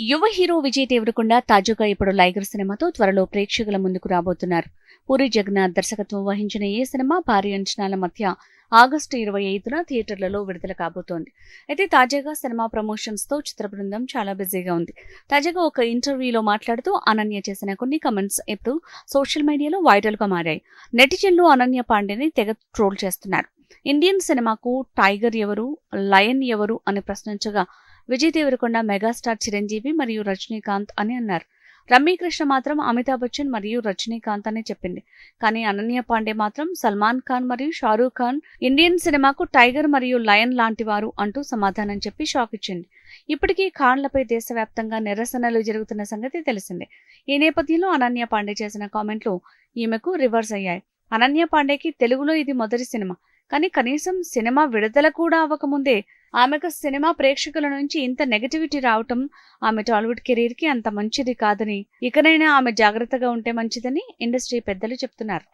యువ హీరో విజయ్ దేవరకొండ తాజాగా ఇప్పుడు లైగర్ సినిమాతో త్వరలో ప్రేక్షకుల ముందుకు రాబోతున్నారు. పూరి జగన్నాథ్ దర్శకత్వం వహించిన ఏ సినిమా భారీ అంచనాల మధ్య ఆగస్టు ఇరవై ఐదున థియేటర్లలో విడుదల కాబోతోంది. అయితే తాజాగా సినిమా ప్రమోషన్స్తో చిత్ర బృందం చాలా బిజీగా ఉంది. తాజాగా ఒక ఇంటర్వ్యూలో మాట్లాడుతూ అనన్య చేసిన కొన్ని కమెంట్స్ ఇప్పుడు సోషల్ మీడియాలో వైరల్గా మారాయి. నెటిజన్లు అనన్య పాండేని తెగ ట్రోల్ చేస్తున్నారు. ఇండియన్ సినిమాకు టైగర్ ఎవరు లయన్ ఎవరు అని ప్రశ్నించగా విజయ్ దేవరకొండ మెగాస్టార్ చిరంజీవి మరియు రజనీకాంత్ అని అన్నారు. రమ్యకృష్ణ మాత్రం అమితాబ్ బచ్చన్ మరియు రజనీకాంత్ అని చెప్పింది. కానీ అనన్య పాండే మాత్రం సల్మాన్ ఖాన్ మరియు షారూఖ్ ఖాన్ ఇండియన్ సినిమాకు టైగర్ మరియు లయన్ లాంటి వారు అంటూ సమాధానం చెప్పి షాక్ ఇచ్చింది. ఇప్పటికీ ఖాన్లపై దేశవ్యాప్తంగా నిరసనలు జరుగుతున్న సంగతి తెలిసిందే. ఈ నేపథ్యంలో అనన్య పాండే చేసిన కామెంట్లు ఈమెకు రివర్స్ అయ్యాయి. అనన్య పాండేకి తెలుగులో ఇది మొదటి సినిమా. కానీ కనీసం సినిమా విడుదల కూడా అవ్వకముందే ఆమెకు సినిమా ప్రేక్షకుల నుంచి ఇంత నెగటివిటీ రావటం ఆమె టాలీవుడ్ కెరీర్కి అంత మంచిది కాదని ఇకనైనా ఆమె జాగ్రత్తగా ఉంటే మంచిదని ఇండస్ట్రీ పెద్దలు చెప్తున్నారు.